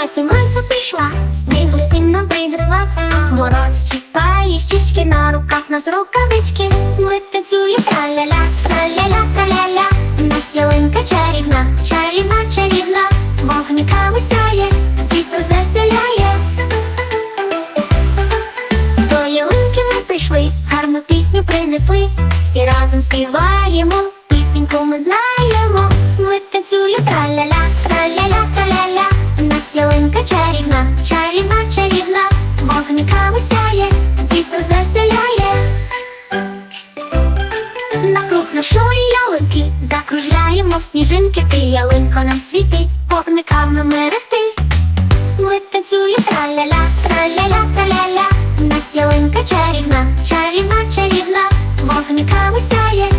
Зібралася, маса прийшла, снігу всім нам принесла, мороз чекає, щічки на руках нас рукавички, ми танцюємо. Траля-ля, траля-ля, траля-ля, в нас ялинка чарівна, чарівна, чарівна, вогниками сяє, дід заселяє. До ялинки ми прийшли, гарну пісню принесли, всі разом співаємо, пісеньку ми знаємо, ми танцюємо. Траля-ля ялинка чарівна, чарівна, чарівна. Вогниками сяє, діто заселяє. Навкруг нашої ялинки закружляємо в сніжинки. Ти ялинко нам світи, вогниками мерехти. Ми танцюємо траля-ля, траля-ля, траля-ля. У нас ялинка чарівна, чарівна, чарівна. Вогниками сяє,